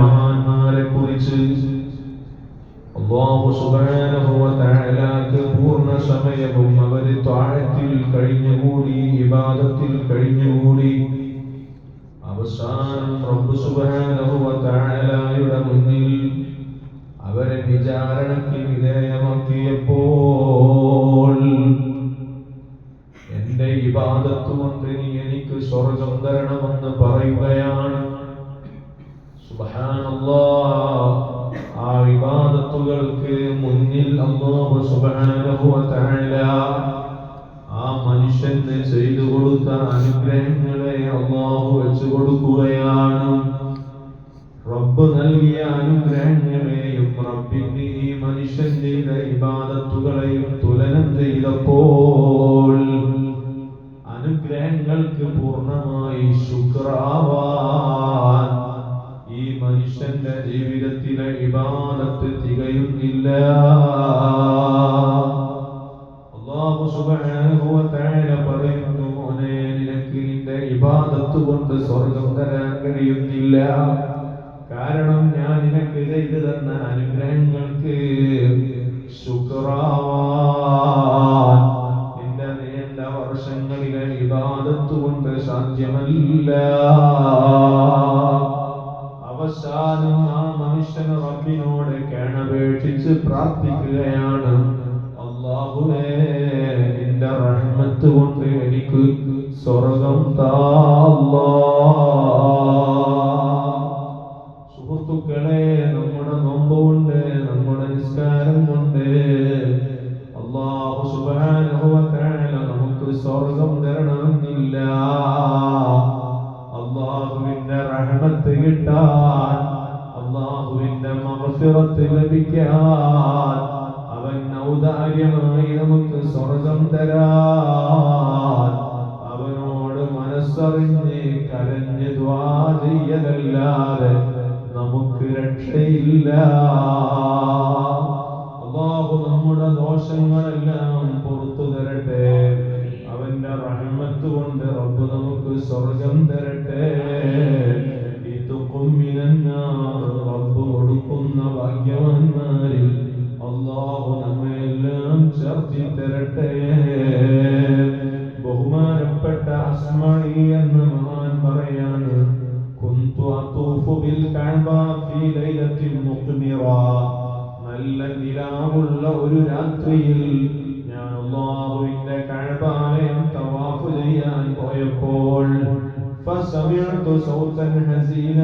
മഹാന്മാരെ കുറിച്ച് അല്ലാഹു സുബ്ഹാനഹു വ തആലാക്ക് പൂർണ സമയവും അവർ താഴത്തിൽ കഴിഞ്ഞുകൂടി ഇബാദത്തിൽ കഴിഞ്ഞുകൂടി. അവസാനം റബ്ബ് സുബ്ഹാനഹു വ തആലയുടെ മുന്നിൽ അവരെ വിചാരണയ്ക്ക് വിധേയമാക്കിയപ്പോൾ എന്റെ ഇബാദത്ത് കൊണ്ട് എനിക്ക് സ്വർഗം തരണമെന്ന് പറയുകയാണ്. ആ ഇബാദത്തുകൾക്ക് മുന്നിൽ ആ മനുഷ്യന് ചെയ്തു കൊടുത്ത അനുഗ്രഹങ്ങളെ അമ്മാവ് വെച്ചു കൊടുക്കുകയാണ് മഗ്ഫിറത്ത് ലഭിക്കാൻ അവൻ ഔദാര്യമായി നമുക്ക് സ്വർഗം തരാൻ. അവനോട് മനസ്സറിഞ്ഞ് കരഞ്ഞ് ദ്വാ ചെയ്യലല്ലാതെ നമുക്ക് രക്ഷയില്ല. ബഹുമാനപ്പെട്ട എന്ന് മഹാൻ പറയാണ് ബിൽ കഅബ ഫീ നല്ല നിലാവുള്ള ഒരു രാത്രിയിൽ ഞാൻ തവാഫ് ചെയ്യാൻ പോയപ്പോൾ സൗതൻ ഹസീന.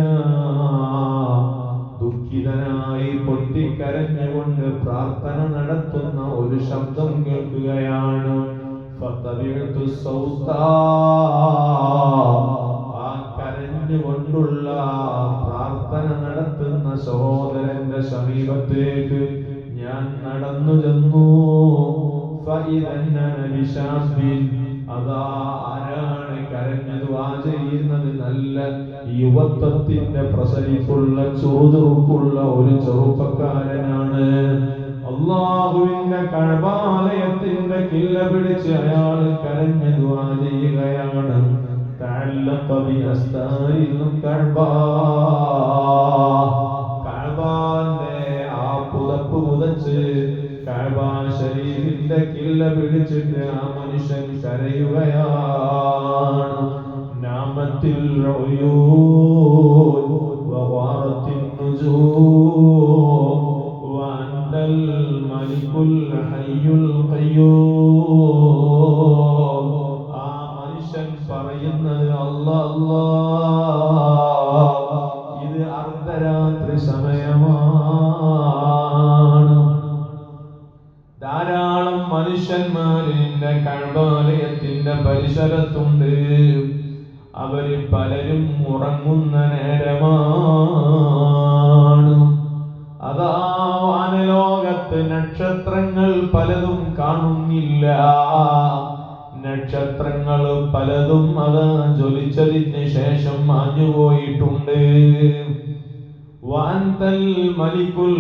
ദുഃഖിതനായി പൊട്ടിക്കരഞ്ഞുകൊണ്ട് പ്രാർത്ഥന നടത്തുന്ന ഒരു ശബ്ദം കേൾക്കുകയാണ്. ഫതബിഅതു സൗതാ ആ കരഞ്ഞുകൊണ്ടുള്ള പ്രാർത്ഥന നടത്തുന്ന സഹോദരന്റെ സമീപത്തേക്ക് ഞാൻ നടന്നു ചെന്നു. അതാ ആരാണ് കരഞ്ഞു ദുആ ചെയ്യുന്നത് നല്ല യുവത്വത്തിന്റെ പ്രസരിപ്പുള്ള ചുറുചുറുക്കുള്ള ഒരു ചെറുപ്പക്കാരനാണ്. അള്ളാഹുവിന്റെ കഴബാലയത്തിന്റെ കില്ല പിടിച്ച് അയാൾ കരഞ്ഞ ദുആ ചെയ്യുകയാണ്. തഅല്ലഖ ബി അസ്താരിൽ കഴബ ആ പുതപ്പ് പുതച്ച് കഴബ കില്ല പിടിച്ചിട്ട് ആ മനുഷ്യൻ കരയുകയാണ്. നാമത്തിൽ ഒയൂൻ ഗ്രഹങ്ങൾ പലതും അത് ജ്വലിച്ചതിന് ശേഷം മാഞ്ഞുപോയിട്ടുണ്ട്. വാൻതൽ മലിക്കുൽ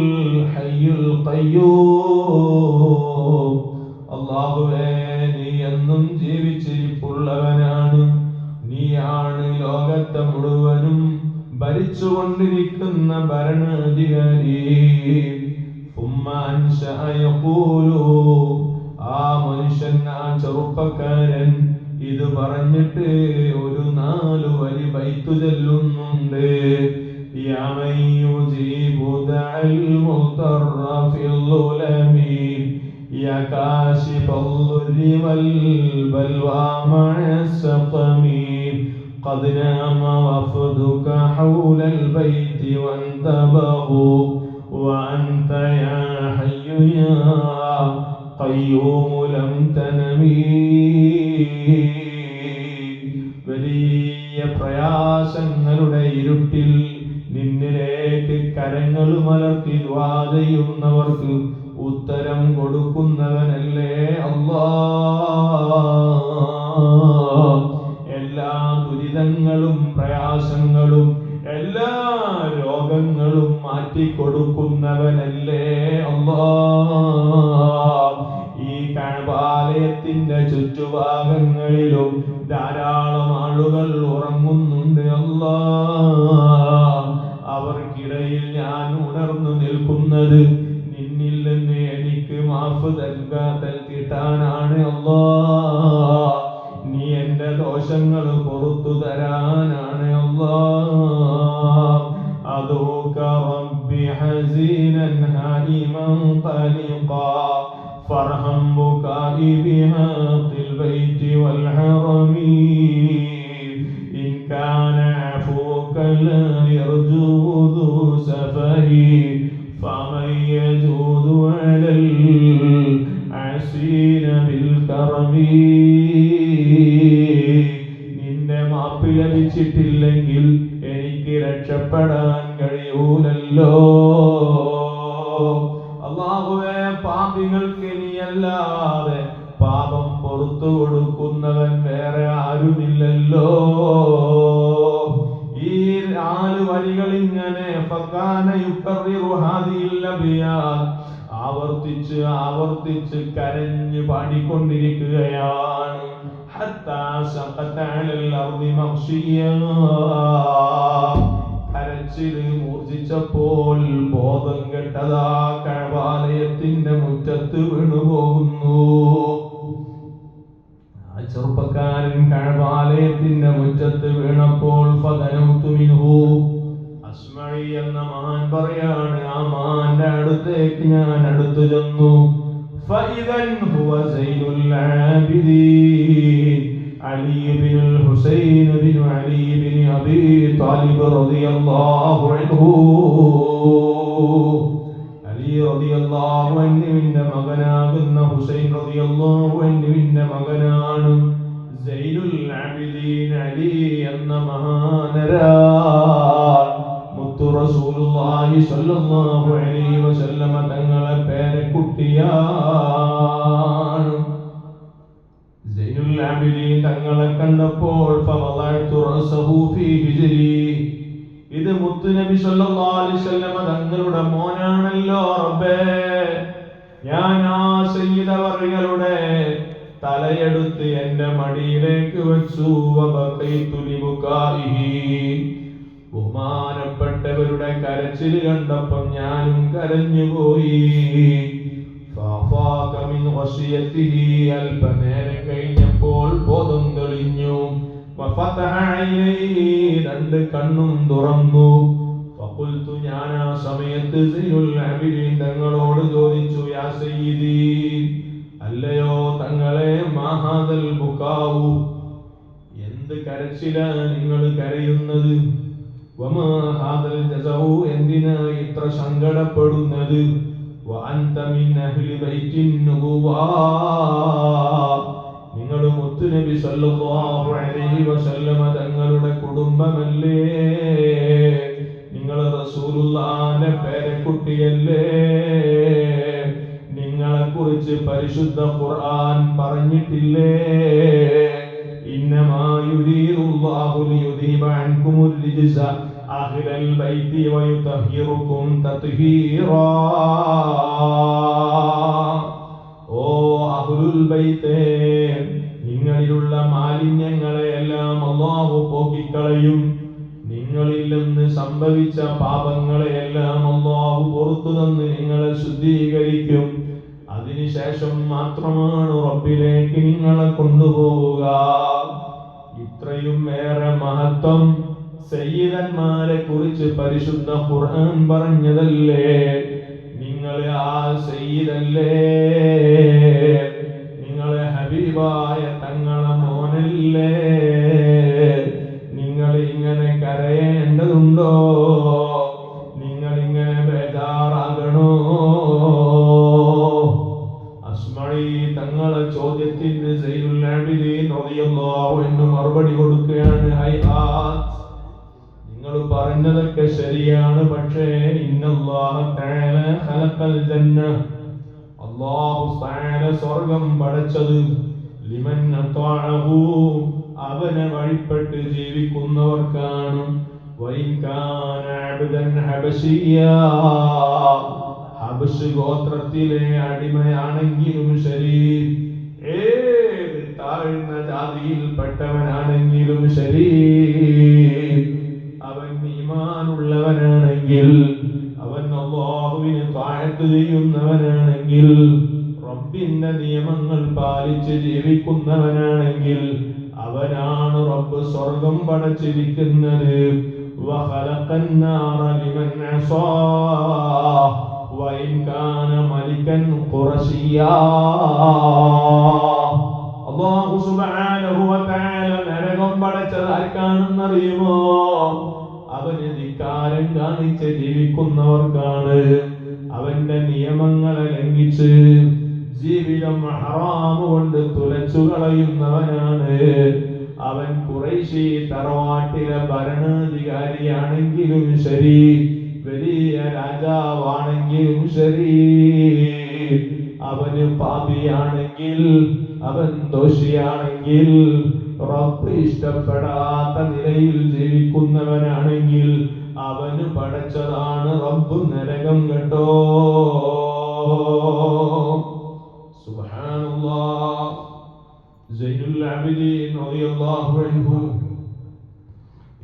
ഹയ്യുൽ കയ്യൂം അള്ളാഹുവേ നീ എന്നും ജീവിച്ചിരിപ്പുള്ളവനാണ്. നീയാണ് ലോകത്തെ മുഴുവനും ഭരിച്ചുകൊണ്ടിരിക്കുന്ന ഭരണാധികാരി. ഉമ്മാൻ ആ മനുഷ്യൻ ആ ചെറുപ്പക്കാരൻ يا كاشف الضر والبلوى مع السقم. قد نام وفدك حول البيت وانتبهوا وأنت يا حي يا قيوم لم تنمي. രോഗങ്ങളും മാറ്റിക്കൊടുക്കുന്നവനല്ലേ الحرمين. ആവർത്തിച്ച് ആവർത്തിച്ച് കരഞ്ഞ് പാടിക്കൊണ്ടിരിക്കുകയാണ്. കരച്ചിൽ മൂർജിച്ചപ്പോൾ ബോധം കെട്ടതാ കഴവാലയത്തിന്റെ മുറ്റത്ത് വീണുപോകുന്നു. ചെറുപ്പക്കാരൻ കഴവാലയത്തിന്റെ മുറ്റത്ത് വീണപ്പോൾ ഫതനൗത്തുമിനു അസ്മഴി എന്ന മഹാൻ പറയാണ് അടുത്തേക്ക് ഞാൻ അടുത്തു ചെന്നു മകനാകുന്ന ഹുസൈൻ റതിയല്ലാഹുവിന്റെ മകനാണ് അലി എന്ന മഹാനരാ റസൂലുള്ളാഹി അലൈഹി വസല്ലമ തങ്ങളെ പേരക്കുട്ടിയാണ് സൈനുൽ ആബിദീൻ തങ്ങളെ കണ്ടപ്പോൾ ഫവളഅതു റസഹു ഫീ ഹിജ്രി. ഇത് മുത്തുനബി സല്ലല്ലാഹു അലൈഹി വസല്ലമ തങ്ങളുടെ മോനാണല്ലോ റബ്ബേ. ഞാൻ ആ സയ്യിദവറുകളുടെ തലയെടുത്ത് എന്റെ മടിയിലേക്ക് വെച്ചു. വബഖൈതു ലിബുകാഇഹി ബഹുമാനപ്പെട്ടവരുടെ കരച്ചിൽ കണ്ടപ്പം ഞാനും കരഞ്ഞുപോയി. അല്പനേരം കഴിഞ്ഞപ്പോൾ ബോധം തെളിഞ്ഞു. രണ്ട് കണ്ണും തുറന്നു. ഫഖുൽതു ഞാൻ ആ സമയത്ത് തങ്ങളോട് ചോദിച്ചു യാ സയ്യിദി അല്ലയോ തങ്ങളെ മഹാദൽ ബുക്കാവു എന്ത് കരച്ചിലാണ് നിങ്ങൾ കരയുന്നത്? എന്തിനാ ഇത്ര സങ്കടപ്പെടുന്നത്? നിങ്ങൾ മുത്തുനബി സല്ലല്ലാഹു അലൈഹി വസല്ലമ തങ്ങളുടെ കുടുംബമല്ലേ? നിങ്ങൾ റസൂലുള്ളാഹിന്റെ പേരക്കുട്ടിയല്ലേ? നിങ്ങളെ കുറിച്ച് പരിശുദ്ധ ഖുർആൻ പറഞ്ഞിട്ടില്ലേ? വയുതഹിറുക്കും തത്ഹീറാ ഓ അഹ്ലുൽ ബൈത്തേ നിങ്ങളിലുള്ള മാലിന്യങ്ങളെ എല്ലാം അള്ളാഹു പോക്കിക്കളയും. നിങ്ങളിൽ നിന്ന് സംഭവിച്ച പാപങ്ങളെയെല്ലാം അള്ളാഹു പുറത്തു തന്ന് നിങ്ങളെ ശുദ്ധീകരിക്കും. അതിനുശേഷം മാത്രമാണ് റബ്ബിലേക്ക് നിങ്ങളെ കൊണ്ടുപോവുക. ഇത്രയും ഏറെ മഹത്വം സയ്യിദന്മാരെ കുറിച്ച് പരിശുദ്ധ ഖുർആൻ പറഞ്ഞതല്ലേ? നിങ്ങളെ ആ സയ്യിദല്ലേ? നിങ്ങളെ ഹബീബായ തങ്ങളെ മോനല്ലേ? നിങ്ങൾ ഇങ്ങനെ കരയേണ്ടതുണ്ടോ? നിങ്ങൾ ഇങ്ങനെ ബേജാറാകണോ? അസ്മഴി തങ്ങളെ ചോദ്യത്തിന് മറുപടി കൊടുക്കുകയാണ്. ഹൈ നിങ്ങൾ പറഞ്ഞതൊക്കെ ശരിയാണ്. പക്ഷേ അല്ലാഹു സ്വർഗം പടച്ചത് ലിമൻ അവനെ വഴിപ്പെട്ട് ജീവിക്കുന്നവർക്കാണ്. ഹബശ് ഗോത്രത്തിലെ അടിമയാണെങ്കിലും ശരി. ഏത് താഴ്ന്ന ജാതിയിൽപ്പെട്ടവനാണെങ്കിലും ശരി. ചെയ്യുന്നവനാണെങ്കിൽ റബ്ബിന്റെ നിയമങ്ങൾ പാലിച്ച് ജീവിക്കുന്നവനാണെങ്കിൽ അവനാണ് റബ്ബ് സ്വർഗം പടച്ചിരിക്കുന്നത്. നരകം പടച്ചത് ആർക്കാണെന്നറിയുമോ അവന് ധിക്കാരം കാണിച്ച് ജീവിക്കുന്നവർക്കാണ്. അവന്റെ നിയമങ്ങളെ ലംഘിച്ച് ജീവിതം ഹറാമ് കൊണ്ട് തുലച്ചു കളയുന്നവനാണ്. അവൻ കുറേശി തറവാട്ടിലെ ഭരണാധികാരിയാണെങ്കിലും ശരി വലിയ രാജാവാണെങ്കിലും ശരി. അവന് പാപിയാണെങ്കിൽ അവൻ ദോഷിയാണെങ്കിൽ റബ്ബ് ഇഷ്ടപ്പെടാത്ത നിലയിൽ ജീവിക്കുന്നവനാണെങ്കിൽ അവന് പടച്ചതാണ് റബ്ബു നരകം കേട്ടോ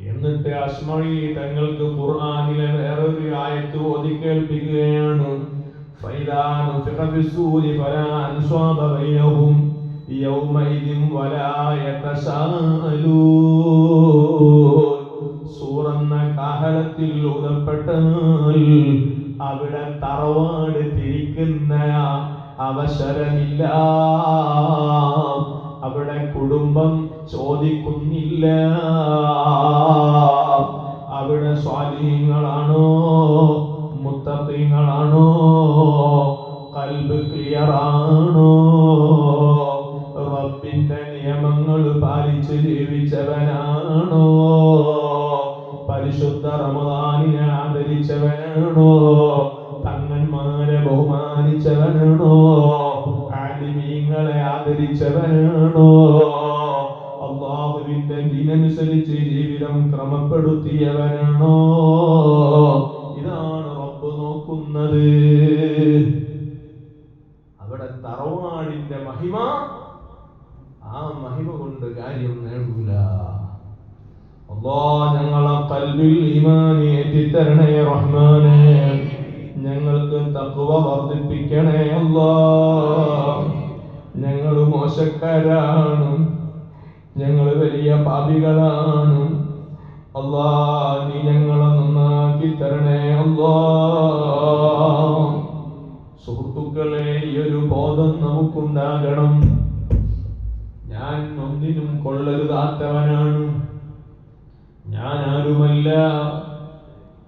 എന്നിട്ട് അസ്മഴി തങ്ങൾക്ക് ഖുർആാനിലെ വേറൊരു ആയത്ത് ഓതി കേൾപ്പിക്കുകയാണ്. സൂറം കാഹളത്തിൽ ഊതപ്പെട്ടാൽ അവിടെ തറവാട് തിരിക്കുന്ന അവസരമില്ല. അവിടെ കുടുംബം ചോദിക്കുന്നില്ല. അവിടെ സ്വാധീനങ്ങളാണോ? ബഹുമാനിച്ചവനാണോ ആലിമീങ്ങളെ ആദരിച്ചവനാണോ? അള്ളാഹുവിന്റെ ദിനനുസരിച്ച് ജീവിതം ക്രമപ്പെടുത്തിയവനാണോ? ഇതാണ് റബ്ബ് നോക്കുന്നത്. അവിടെ തറവാടിന്റെ മഹിമ ആ മഹിമ കൊണ്ട് കാര്യം നേടൂല. അല്ലാ ഞങ്ങളെ കൽവിൽ ഈമാനി എത്തിത്തരണേ റഹ്മാനെ. ഞങ്ങൾക്ക് തഖ്വ വർദ്ധിപ്പിക്കണേ അല്ലാ. ഞങ്ങൾ മോശക്കാരാണ്. ഞങ്ങൾ വലിയ പാപികളാണ്. അല്ലാ നീ ഞങ്ങളെ നന്നാക്കി തരണേ അല്ലാ. സുഹൃത്തുക്കളെ ഈ ഒരു ബോധം നമുക്കുണ്ടാകണം. ഞാൻ ഒന്നിനും കൊള്ളരുതാത്തവനാണ്. ഞാൻ ആരുമല്ല.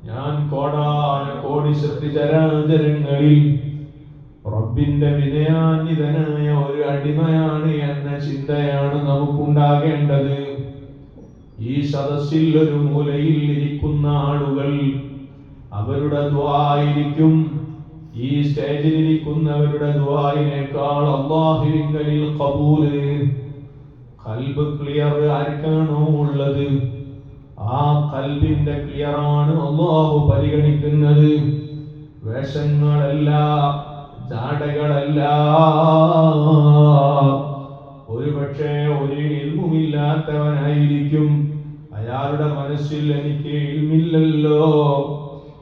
ഞാൻ കോടി ശക്തി ചരാചരങ്ങളിൽ റബ്ബിന്റെ വിനയാന്വിതനായ ഒരു അടിമയാണ് എന്ന ചിന്തയാണ് നമുക്കുണ്ടാകേണ്ടത്. ഈ സദസ്സിൽ ഒരു മൂലയിൽ ഇരിക്കുന്ന ആളുകൾ അവരുടെ ദ്വായിരിക്കും ഈ സ്റ്റേജിലിരിക്കുന്നവരുടെ ദ്വായിനേക്കാൾ അള്ളാഹിരിങ്കലിൽ കബൂൽ കൽബ് ക്ലിയർ ആർക്കാണോ ഉള്ളത്? ആ കൽബിന്റെ ക്ലിയറാണ് അള്ളാഹു പരിഗണിക്കുന്നത്. വേഷങ്ങളല്ല ജാടകളല്ല. ഒരുപക്ഷെ ഒരു ഇൽമുമില്ലാത്തവനായിരിക്കും. അയാളുടെ മനസ്സിൽ എനിക്ക് ഇൽമില്ലല്ലോ.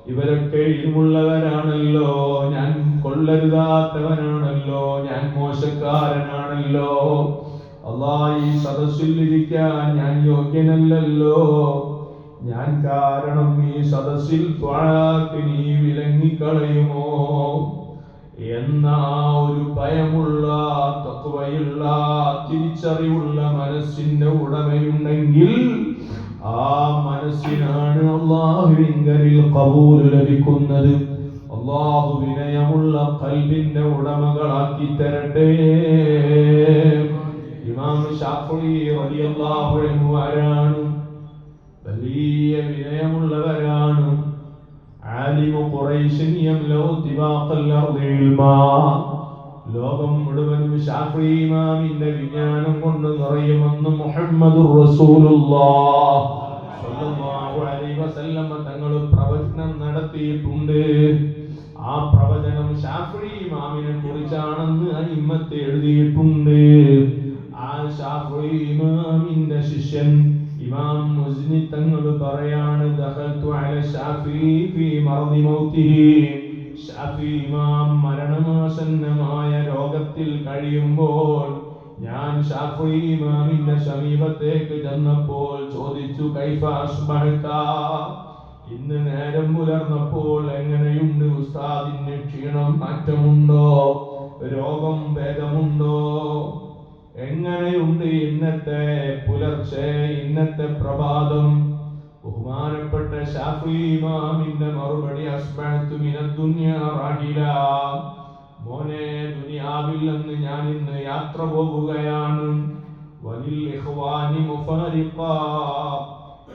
ഇവരൊക്കെ ഇൽമുള്ളവരാണല്ലോ. ഞാൻ കൊള്ളരുതാത്തവനാണല്ലോ. ഞാൻ മോശക്കാരനാണല്ലോ. അള്ളാഹ് ഈ സദസ്സിൽ ഇരിക്കാൻ ഞാൻ യോഗ്യനല്ലല്ലോ. ഞാൻ കാരണം ഈ സദസ്സിൽ നീ വിലങ്ങിക്കളയുമോ എന്ന ഒരു ഭയമുള്ള തത്വയുള്ള തിരിച്ചറിവുള്ള മനസ്സിന്റെ ഉടമയുണ്ടെങ്കിൽ ആ മനസ്സിനാണ് അള്ളാഹുവിൻകരിൽ കബൂൽ ലഭിക്കുന്നത്. അള്ളാഹു വിനയമുള്ള കൽബിന്റെ ഉടമകളാക്കി തരട്ടെ. ഇമാം ഷാഫി വലിയ ആരാണ്? വലിയ വിനയമുള്ളവരാണ്. ആലിമു തിബാഖൽ ലോകം മുഴുവനും ഷാഫി വിജ്ഞാനം കൊണ്ട് നിറയുമെന്ന് മുഹമ്മദ് തങ്ങൾ പ്രവചനം നടത്തിയിട്ടുണ്ട്. ആ പ്രവചനം ഷാഫി ഇമാമിനെ കുറിച്ചാണെന്ന് അയിമ്മത്ത് എഴുതിയിട്ടുണ്ട്. ആ ഷാഫി മുസ്നി തങ്ങൾ പറയാണ് ദഖൽതു അല ഷാഫി ഫി മർദി മൗതിഹി ഷാഫി ഇമാം മരണമാസന്നമായ രോഗത്തിൽ കഴിയുമ്പോൾ ഞാൻ ഷാഫി ഇമാമിന്റെ സമീപത്തേക്ക് ചെന്നപ്പോൾ ചോദിച്ചു കൈഫ അസ്ബഹത ഇന്ന് നേരം പുലർന്നപ്പോൾ എങ്ങനെയുണ്ട് ഉസ്താദിന് ക്ഷീണം? മാറ്റമുണ്ടോ? രോഗം ഭേദമുണ്ടോ? എങ്ങനെയുണ്ട് ഇന്നത്തെ പുലർച്ചെ ഇന്നത്തെ പ്രഭാതം? ബഹുമാനപ്പെട്ട ഷാഫിമാമിന്റെ മറുപടി മോനെ ദുനിയാവിൽ നിന്ന് ഞാൻ ഇന്ന് യാത്ര പോകുകയാണ്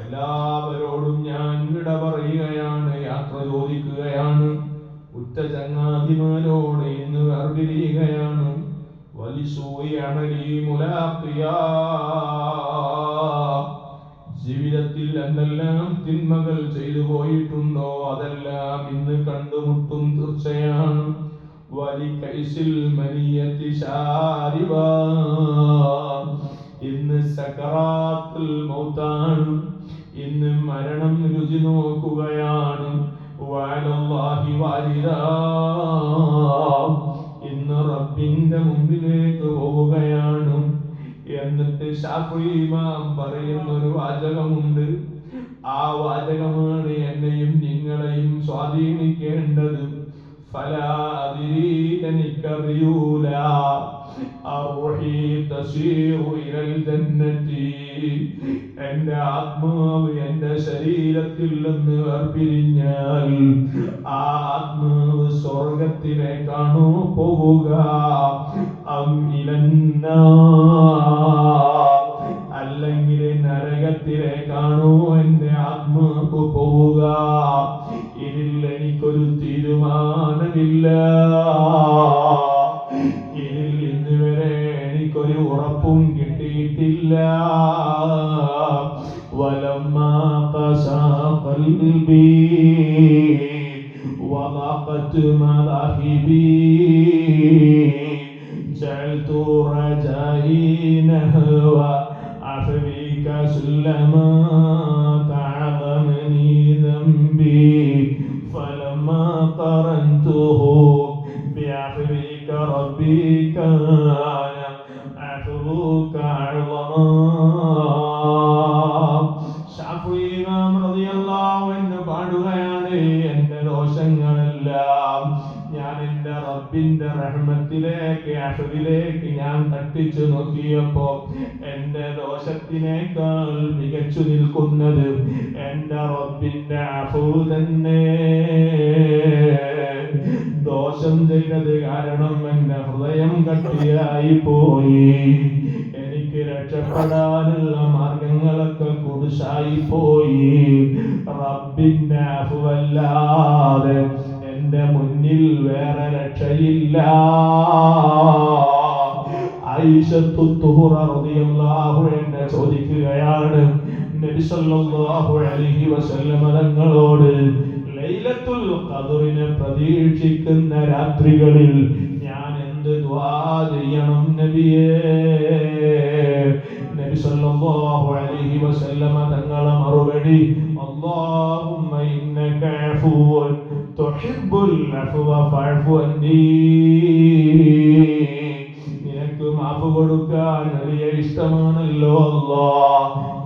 എല്ലാവരോടും ഞാൻ വിട പറയുകയാണ് യാത്ര ചോദിക്കുകയാണ്. ഉറ്റ ചങ്ങാതിമാരോട് ഇന്ന് വേർപിരിയുകയാണ്. വലിസൂയി അമലി മുലാഖിയാ ജീവിതത്തിൽ എന്തെല്ലാം തിന്മകൾ ചെയ്തു പോയിട്ടുണ്ടോ അതെല്ലാം ഇന്ന് കണ്ടുമുട്ടും തീർച്ചയാണ്. വലി കൈസിൽ മനിയത്തി ശാരിവ ഇന്ന് സക്കറാത്തുൽ മൗത്താണ്. ഇന്ന് മരണം രുചി നോക്കുകയാണ്. എനിക്കറിയൂല എന്റെ ആത്മാവ് എന്റെ ശരീരത്തിൽ നിന്ന് വേർപിരിഞ്ഞാൽ ആ ആത്മാവ് സ്വർഗത്തിലേക്കാണോ പോവുക അം رجائي نحو عفوك سلما ദോഷം ചെയ്തത് കാരണം എന്റെ ഹൃദയം കട്ടിയായി പോയി. എനിക്ക് രക്ഷപ്പെടാനുള്ള മാർഗങ്ങളൊക്കെ കുടിശായി പോയി. റബ്ബിന്റെ അഫുവല്ലാതെ എന്റെ മുന്നിൽ വേറെ രക്ഷയില്ല. എന്നെ ചോദിക്കുകയാണ്. നബി സല്ലല്ലാഹു അലൈഹി വസല്ലമ ലൈലത്തുൽ ഖദറിനെ പ്രതീക്ഷിക്കുന്ന രാത്രികളിൽ ഞാൻ എന്ത് ദുആ ചെയ്യണം നബിയേ നബി സല്ലല്ലാഹു അലൈഹി വസല്ലമ തങ്ങളെ മറുപടി അല്ലാഹുമ്മ عفو تحب العفو فاعف عني നിനക്ക് മാഫ് കൊടുക്കാൻ വലിയ ഇഷ്ടമാണല്ലോ അല്ലാ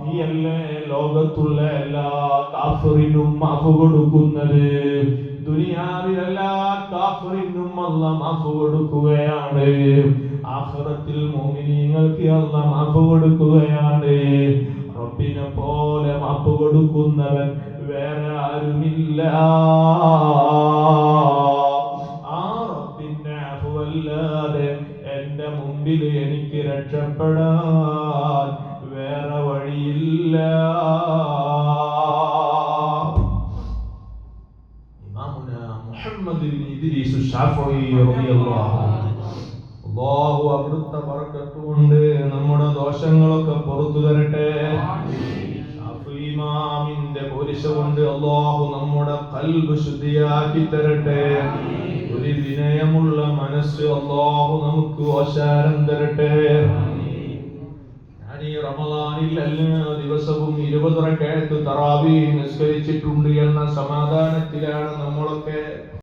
നീയല്ലേ ലോകത്തുള്ള എല്ലാ കാഫറിനും മാഫ് കൊടുക്കുന്നത് കൊടുക്കുകയാണ് ആഖിറത്തിൽ മോമിനിങ്ങൾക്ക് അല്ല മാപ്പ് കൊടുക്കുകയാണ്. റബ്ബിനെ പോലെ മാപ്പ് കൊടുക്കുന്നവൻ വേറെ ആരുമില്ല. ആ റബ്ബിന്റെ അഫുവല്ലാതെ എന്റെ മുമ്പിൽ എനിക്ക് രക്ഷപ്പെടാൻ വേറെ വഴിയില്ല. മുഹമ്മദ് ഇദ്രീസ് ഷാഫി റളിയല്ലാഹു അല്ലാഹു അവിടുത്തെ ബർക്കത്ത് കൊണ്ട് നമ്മുടെ ദോഷങ്ങളൊക്കെ പുറത്തു തരട്ടെ ഇമാമിന്റെ പോരിശ കൊണ്ട് അള്ളാഹു നമ്മുടെ കൽബ് ശുദ്ധിയാക്കി തരട്ടെ. ഒരു വിനയമുള്ള മനസ്സ് അള്ളാഹു നമുക്ക് ഓശാരം തരട്ടെ. ഈ റമദാനിൽ എല്ലാ ദിവസവും ഇരുപത് റക്കഴത്ത് തറാവി നിസ്കരിച്ചിട്ടുണ്ട് എന്ന സമാധാനത്തിലാണ് നമ്മളൊക്കെ